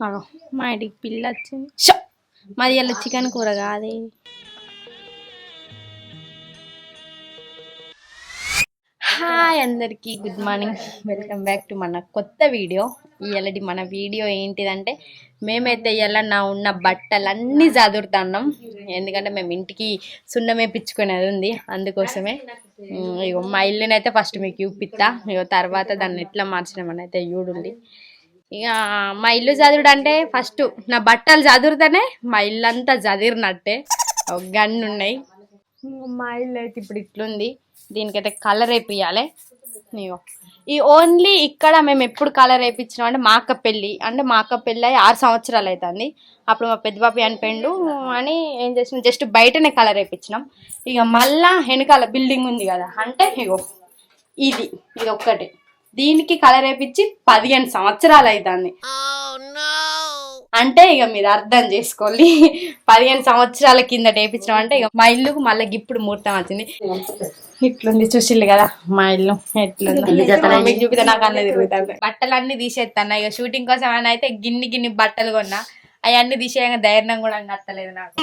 మా ఇంటికి పిల్ల వచ్చింది. షో! మాది ఇలా చికెన్ కూర కాదే హాయ్ అందరికీ good morning. Welcome back to మన కొత్త వీడియో. ఇవాళటి మన వీడియో ఏంటిదంటే మేమైతే ఇవాళ నా ఉన్న బట్టలన్నీ చదువుతున్నాం ఎందుకంటే మేము ఇంటికి సున్నం వేపించుకునేది ఉంది. అందుకోసమే ఇగో మా ఇల్లునైతే ఫస్ట్ మీకు చూపిస్తా. ఇగో తర్వాత దాన్ని ఎట్లా మార్చినామని అయితే చూడండి. ఇక మా ఇల్లు చదువుడు అంటే ఫస్ట్ నా బట్టలు చదువుతానే మా ఇల్లు అంతా చదిరినట్టే. ఒక గన్ను ఉన్నాయి. మా ఇల్లు అయితే ఇప్పుడు ఇట్లుంది. దీనికైతే కలర్ వేపియాలి ఇగో. ఈ ఓన్లీ ఇక్కడ మేము ఎప్పుడు కలర్ వేయించినాం అంటే మా అక్క పెళ్ళి. అంటే మా అక్క పెళ్ళి అయ్యి ఆరు సంవత్సరాలు అవుతుంది అప్పుడు మా పెద్ద బాబు చనిపోయిండు అని ఏం చేసినాం? జస్ట్ బయటనే కలర్ వేయించినాం ఇక మళ్ళా వెనకాల బిల్డింగ్ ఉంది కదా. అంటే ఇగో. ఇది. ఇది ఒక్కటి. దీనికి కలర్ వేపించి పదిహేను సంవత్సరాలు అవుతుంది అంటే ఇక మీరు అర్థం చేసుకోండి. పదిహేను సంవత్సరాల కింద వేపించడం అంటే ఇక మా ఇల్లుకు మళ్ళీ ఇప్పుడు ముహూర్తం వచ్చింది. ఇట్లుంది చూసిల్లు కదా మా ఇల్లు ఎట్లుంది. మీకు చూపితే నాకు అన్నీ తిరుగుతాయి బట్టలు అన్ని తీసేస్తాను ఇక షూటింగ్ కోసం అని అయితే గిన్ని గిన్ని బట్టలు కొన్నా అవన్నీ తీసేయంగా ధైర్యం కూడా కట్టలేదు నాకు.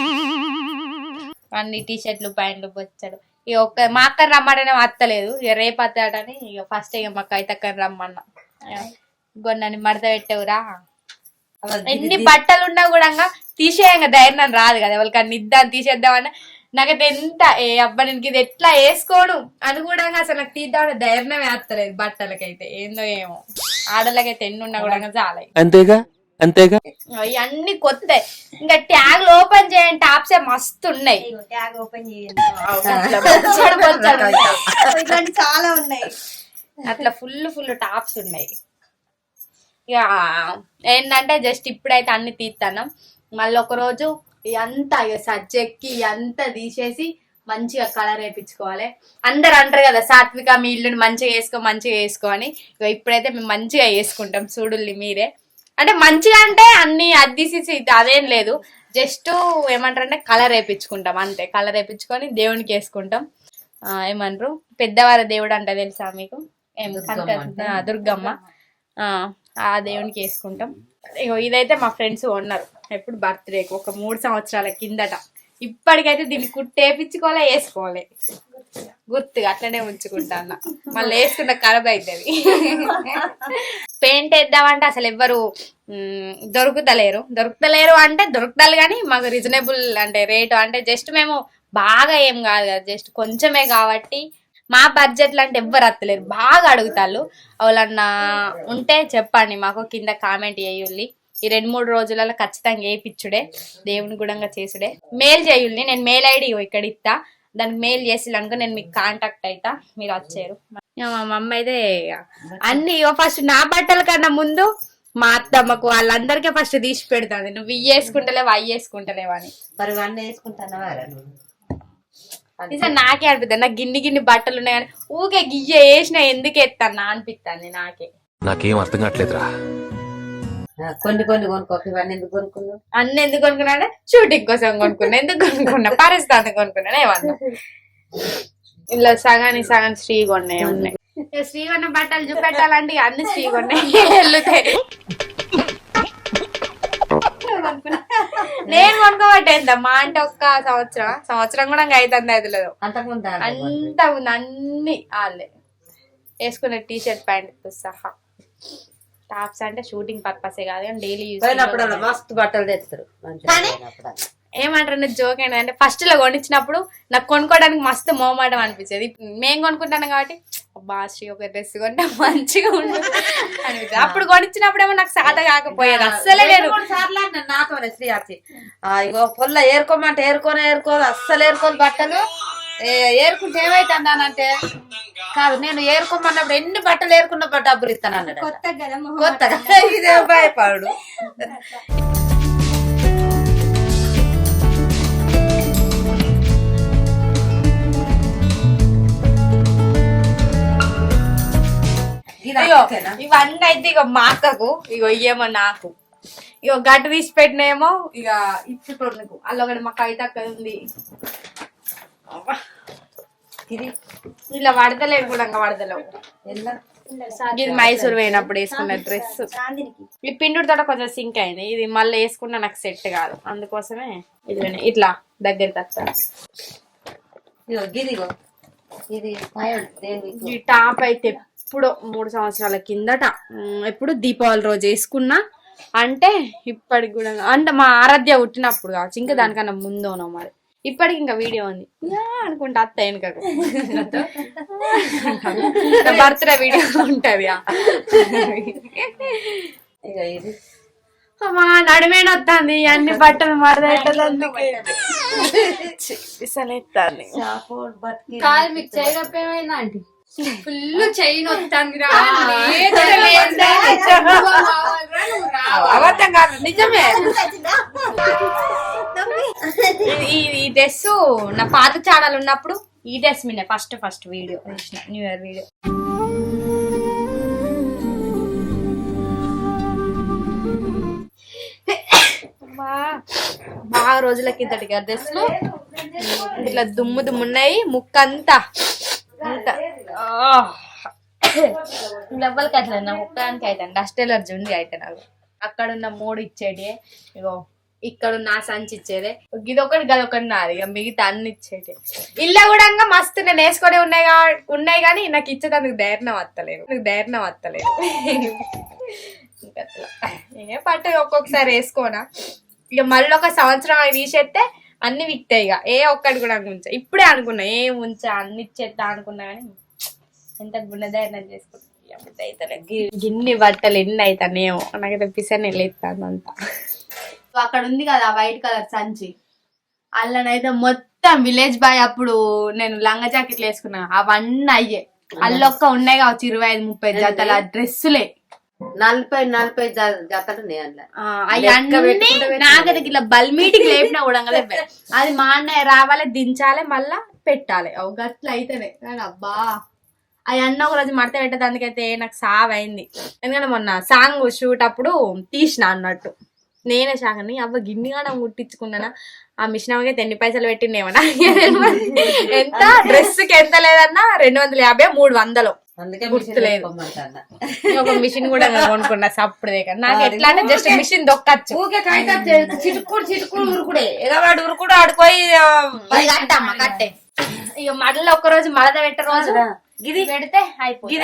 అన్ని టీ షర్ట్లు ప్యాంట్లు బొచ్చాడు ఇక ఒక్క మా అక్క రమ్మంటేనే అత్తలేదు ఇక రేపు అత్తాడని ఇక ఫస్ట్ ఇక మా కైతక్కని రమ్మన్నా. గొన్నని మడత పెట్టేవురా. ఎన్ని బట్టలు ఉన్నా కూడా తీసేయంగా ధైర్యం రాదు కదా. వాళ్ళకి నిద్దాన్ని తీసేద్దామని నాకైతే ఎంత ఏ అబ్బా నేను ఇది ఎట్లా వేసుకోను అని కూడా అసలు నాకు తీద్దామని ధైర్యం వేస్తలేదు బట్టలకైతే. ఏందో ఏమో. ఆడలకైతే ఎన్ని ఉన్నా కూడా చాలా. అంతేగా? అంతేగా? ఇవన్నీ కొత్త ఇంకా ట్యాగ్ ఓపెన్ చేయండి టాప్స్ మస్తు ఉన్నాయి ట్యాగ్ ఓపెన్ చేయండి. ఇట్లాంటి చాలా ఉన్నాయి. అట్లా ఫుల్ ఫుల్ టాప్స్ ఉన్నాయి. ఇక ఏంటంటే జస్ట్ ఇప్పుడైతే అన్ని తీస్తాను మళ్ళీ ఒక రోజు ఇదంతా ఇక సజ్జెక్కి ఇదంతా తీసేసి మంచిగా కలర్ వేయించుకోవాలి అందరు అంటారు కదా సాత్విక మీ ఇల్లుని మంచిగా వేసుకో మంచిగా వేసుకో అని. ఇక ఇప్పుడైతే మేము మంచిగా వేసుకుంటాం. చూడుల్లి మీరే. అంటే మంచిగా అంటే అన్ని అద్దీసి అదేం లేదు. జస్ట్ ఏమంటారంటే కలర్ వేయించుకుంటాం అంతే. కలర్ వేయించుకొని దేవునికి వేసుకుంటాం. ఏమంటారు? పెద్దవారి దేవుడు అంట తెలుసా మీకు? ఏం దుర్గమ్మ ఆ, దేవునికి వేసుకుంటాం. ఇగో ఇదైతే మా ఫ్రెండ్స్ కొన్నారు. ఎప్పుడు బర్త్డేకి ఒక మూడు సంవత్సరాల కిందట. ఇప్పటికైతే దీన్ని కుట్టేపించుకోలే వేసుకోలే గుర్తుగా అట్లనే ఉంచుకుంటా అన్న మళ్ళీ వేసుకున్న ఖరాబ్ అవుతుంది పెయింట్ వేద్దామంటే అసలు ఎవ్వరు దొరుకుతలేరు. దొరుకుతలేరు అంటే దొరుకుతారు కానీ మాకు రీజనబుల్ అంటే రేటు అంటే జస్ట్ మేము బాగా ఏం కాదు కదా జస్ట్ కొంచెమే కాబట్టి మా బడ్జెట్లు అంటే ఎవ్వరు అత్తలేరు. బాగా అడుగుతారు వాళ్ళన్నా ఉంటే చెప్పండి మాకు కింద కామెంట్ చేయుల్లి. ఈ రెండు మూడు రోజులలో ఖచ్చితంగా వేయించుడే దేవుని గుడంగా చేసుడే. మెయిల్ చేయుల్ని నేను మెయిల్ ఐడి ఇక్కడ ఇస్తా దానికి మెయిల్ చేసినాక నేను మీకు కాంటాక్ట్ అవుతా మీరు వచ్చారు. మా మమ్మీ అయితే అన్ని ఫస్ట్ నా బట్టల కన్నా ముందు మా అత్తమ్మకు వాళ్ళందరికీ ఫస్ట్ తీసి పెడుతుంది. నువ్వు ఇవి వేసుకుంటలేవు అవి వేసుకుంటలేవు అని. మరి నిజం నాకే అనిపిస్తుంది నాకు గిన్ని గిన్ని బట్టలు ఉన్నాయని ఊకే గియ్య వేసిన ఎందుకు ఎత్తాను అనిపిస్తుంది నాకే. నాకేం అర్థం కావట్లేదురా. కొన్ని కొన్ని కొనుక్కోక ఇవన్నీ ఎందుకు కొనుక్కున్నావు? అన్ని ఎందుకు కొనుక్కున్నా అంటే షూటింగ్ కోసం కొనుక్కున్నా. ఎందుకు కొనుక్కున్నా? పరిస్థితి కొనుక్కున్నా ఏమన్నా. ఇలా సగాని సగం శ్రీ కొన్నాయి ఉన్నాయి. శ్రీ కొన్న బట్టలు చూపెట్టాలంటే అన్ని శ్రీ కొన్నాయి వెళ్తాయి నేను కొనుక్కోబట్టే మా అంటే ఒక్క సంవత్సరం. సంవత్సరం కూడా ఇంకా అవుతుంది అది లేదు. అంతకుముందు అంత ఉంది అన్ని వాళ్ళే వేసుకునే టీ షర్ట్ ప్యాంట్ సహా. టాప్స్ అంటే షూటింగ్ పర్పసే కాదు కానీ డైలీ యూస్ మస్తు బట్టలు తెస్తారు. ఏమంటారు జోక్ ఏంటంటే ఫస్ట్లో కొనిచ్చినప్పుడు నాకు కొనుక్కోవడానికి మస్తు మోమాటం అనిపించేది. మేము కొనుక్కుంటాను కాబట్టి అబ్బా శ్రీ ఒక డ్రెస్ కొంటే మంచిగా ఉంటుంది అనిపించేది అప్పుడు కొనిచ్చినప్పుడేమో నాకు సాధ కాకపోయేది. అస్సలే లేదు. నాతోనే ఆ, ఇగో పొల్ల ఏరుకోమంటే ఏరుకోనే ఏరుకోదు అస్సలు ఏరుకోదు బట్టలు. ఏరుకుంటే ఏమైతుందానంటే కాదు నేను ఏరుకోమన్నప్పుడు ఎన్ని బట్టలు ఏరుకున్న డబ్బులు ఇస్తాను అన్నాడు కొత్తగా. ఇదే భయపడు? ఇవన్నీ అయితే ఇక మా అక్కకు ఇగో ఇయ్యేమో నాకు. ఇగో గట్టు తీసి పెట్టినేమో ఇక ఇప్పుడు నీకు అల్ల ఒకటి మా కవిత అక్క ఉంది. ఇది ఇలా వడతలేదు కూడా ఇంకా వడతలేవు? ఇది మైసూర్ పోయినప్పుడు వేసుకున్న డ్రెస్. ఈ పిండుడు తోట కొంచెం సింక్ అయింది. ఇది మళ్ళీ వేసుకున్న నాకు సెట్ కాదు. అందుకోసమే ఇది ఇట్లా ఇగో గిదిగో. ఇది ఈ టాప్ అయితే ఎప్పుడో మూడు సంవత్సరాల కిందట ఎప్పుడు దీపావళి రోజు వేసుకున్నా. అంటే ఇప్పటికి కూడా అంటే మా ఆరాధ్య పుట్టినప్పుడు కావచ్చు ఇంకా దానికన్నా ముందునో మరి. ఇప్పటికి ఇంకా వీడియో ఉంది. యా అనుకుంటా అత్త వెనుకకు బర్త్డే వీడియో ఉంటది ఆ. ఇగ ఇది. అమ్మా నడిమేన వస్తుంది అన్ని బట్టలు మరదెట్టదు విసనెత్తాన్ని చాపోడ్ బతికి కాదు మీకు ఆంటీ? ఫుల్ చైన్ వస్తుంది రా. అబద్ధం కాదు నిజమే. ఈ- డ్రెస్ నా పాత ఛానల్ ఉన్నప్పుడు ఈ డ్రెస్ మీద first first video new year video బాగా రోజుల కిందటి డ్రెస్లు ఇట్లా దుమ్ము దుమ్ము ఉన్నాయి ముక్కంతా. అంతా. లెవ్వలకి అట్లా నా ముక్కానికి అయితే డస్ట్ ఎలర్జీ ఉంది అయితే నాకు. అక్కడ ఉన్న మూడు ఇచ్చేటి. ఇగో. ఇక్కడ నా సంచి ఇచ్చేదే. ఇదొకటి గదొకటి నాది. ఇక మిగతా అన్ని ఇచ్చేది ఇల్లు కూడా ఇంకా మస్తు నేను వేసుకొని ఉన్నాయి కా- ఉన్నాయి కానీ నాకు ఇచ్చేదానికి ధైర్యం వత్తలేదు. నాకు ధైర్యం వత్తలేదు. ఏ పట్టు ఒక్కొక్కసారి వేసుకోనా? ఇక మళ్ళీ ఒక సంవత్సరం అవి తీసేస్తే అన్ని విక్తాయి ఇక. ఏ ఒక్కటి కూడా ఉంచా ఇప్పుడే అనుకున్నా. ఏం ఉంచా అన్ని ఇచ్చేస్తా అనుకున్నా కానీ ఎంత గుణధైర్యం చేసుకుంటా. అయితే గిన్ని బట్టలు ఎన్ని అవుతానేమో నాకైతే పిసని వెళ్ళేస్తాను అంతా. అక్కడ ఉంది కదా వైట్ కలర్ సంచి. అల్లనైతే మొత్తం విలేజ్ బాయ్ అప్పుడు నేను లంగా జాకెట్లు వేసుకున్నా. అవన్నీ అయ్యే. అల్లొక్క ఉన్నాయి కావచ్చు ఇరవై ఐదు ముప్పై జతల డ్రెస్సులే. నలభై నలభై జతలు నాకైతే ఇట్లా బల్మీటికి లేపినా కూడా అది మా అన్నయ్య రావాలి దించాలి మళ్ళా పెట్టాలి. అవు గట్ల అయితేనే. కానీ అబ్బా అవి అన్న ఒక రోజు మడత పెట్టేదానికైతే నాకు సావ్ అయింది ఎందుకంటే మొన్న సాంగ్ షూట్ అప్పుడు తీసిన అన్నట్టు. నేనే షాకని అవ్వ గిన్నిగా ముట్టించుకున్నానా? ఆ మిషన్ అమ్మకైతే ఎన్ని పైసలు పెట్టిండేమన్నా ఎంత? డ్రెస్కి ఎంత లేదన్నా రెండు వందల యాభై మూడు వందలు. గుర్తులేదు. ఒక మిషన్ కూడా కొనుక్కున్నా సప్పుడు నాకు ఎట్లా అంటే జస్ట్ మిషన్ దొక్కచ్చు. ఊకే కాగితం చిటుకుడు చిటుకుడు ఉరుకుడే ఎగవాడు ఉరుకుడు ఆడుకోయి అది కట్టమ్మా కట్టే ఇక మడలో ఒక రోజు మడత పెట్టే రోజు గిది పెడితే అయిపోతుంది.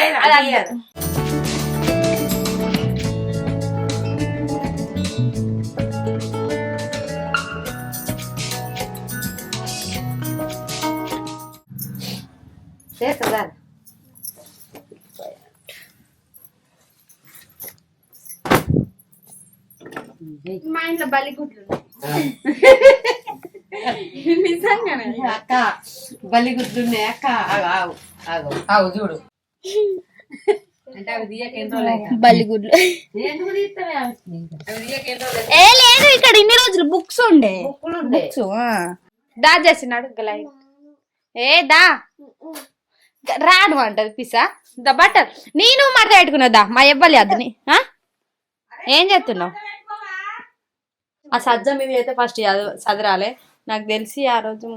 అంతే. చేస్తుందా మా ఇంట్లో బలిగుడ్లు ఉన్నాయి. నిజంగానే అక్క బల్లి గుర్తున్నాయి అక్క ఆగు ఆగు ఆగు చూడు అంటే అవి తీయక ఎన్ని రోజులు అవుతుంది? బలిగుడ్లు ఎందుకు తీస్తావే అవి? అవి తీయక ఎన్ని రోజులు అవుతుంది? ఏ లేదు ఇక్కడ ఇన్ని రోజులు బుక్స్ ఉండే. బుక్స్ దా చేసినాడు గలై ఏ దా రాడు అంటది పిసా. ద బట్టర్ నేను మడత పెట్టుకున్నావు దా మా ఇవ్వాలి అదని. ఆ? ఏం చేస్తున్నావు? ఆ సజ్జ మీద అయితే ఫస్ట్ చదరాలే. నాకు తెలిసి ఆ రోజు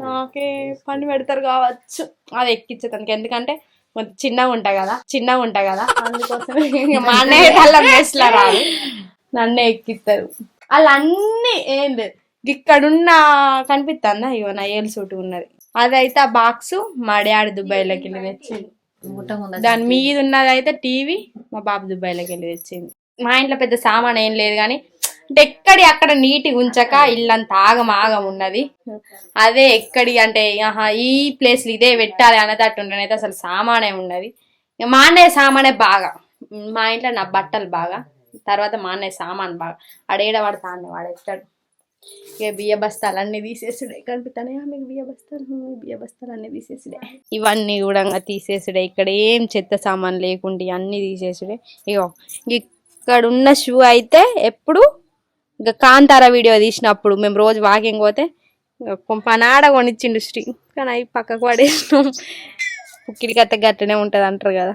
నాకే పని పెడతారు కావచ్చు. అది ఎక్కించేదానికి ఎందుకంటే కొంచెం చిన్నగా ఉంటా కదా. చిన్నగా ఉంటా కదా. అందుకోసమే మా అన్నయ్య కళ్ళ మెస్లా రాదు. నన్నే ఎక్కిస్తారు. వాళ్ళన్నీ ఏంది ఇక్కడున్న కనిపిస్తుందా ఇగో నా ఏలు సూటు ఉన్నది. అదైతే ఆ బాక్స్ మా డాడీ దుబాయ్లోకి వెళ్ళి తెచ్చింది. దాని మీద ఉన్నది అయితే టీవీ మా బాబు దుబాయ్లోకి వెళ్ళి తెచ్చింది. మా ఇంట్లో పెద్ద సామాన్ ఏం లేదు కానీ అంటే ఎక్కడి అక్కడ నీట్గా ఉంచక ఇల్లంతా ఆగం ఆగం ఉన్నది. అదే ఎక్కడి అంటే ఆహా ఈ ప్లేస్లు ఇదే పెట్టాలి అనేటట్టు ఉండనైతే అసలు సామానే ఉన్నది మా అన్నయ్య సామానే బాగా. మా ఇంట్లో నా బట్టలు బాగా. తర్వాత మా అన్నయ్య సామాన్ బాగా. ఆడేడ పడతా అన్న వాడు ఎత్తాడు ఇక బియ్య బస్తాలు అన్నీ తీసేసుడే. కనిపిస్తానే ఆమెకు బియ్య బస్తాలు బియ్య బస్తాలు అన్నీ తీసేసుడే. ఇవన్నీ కూడా ఇంకా తీసేసుడే. ఇక్కడ ఏం చెత్త సామాన్ లేకుండా అన్నీ తీసేసుడే. ఇగో ఇక్కడ ఉన్న షూ అయితే ఎప్పుడు? ఇంకా కాంతార వీడియో తీసినప్పుడు మేము రోజు వాకింగ్ పోతే పనాడ కొనిచ్చిండు శ్రీ. కానీ అవి పక్కకు పడేసినాం. పుక్కిడికి అత్త గట్టనే ఉంటుంది అంటారు కదా.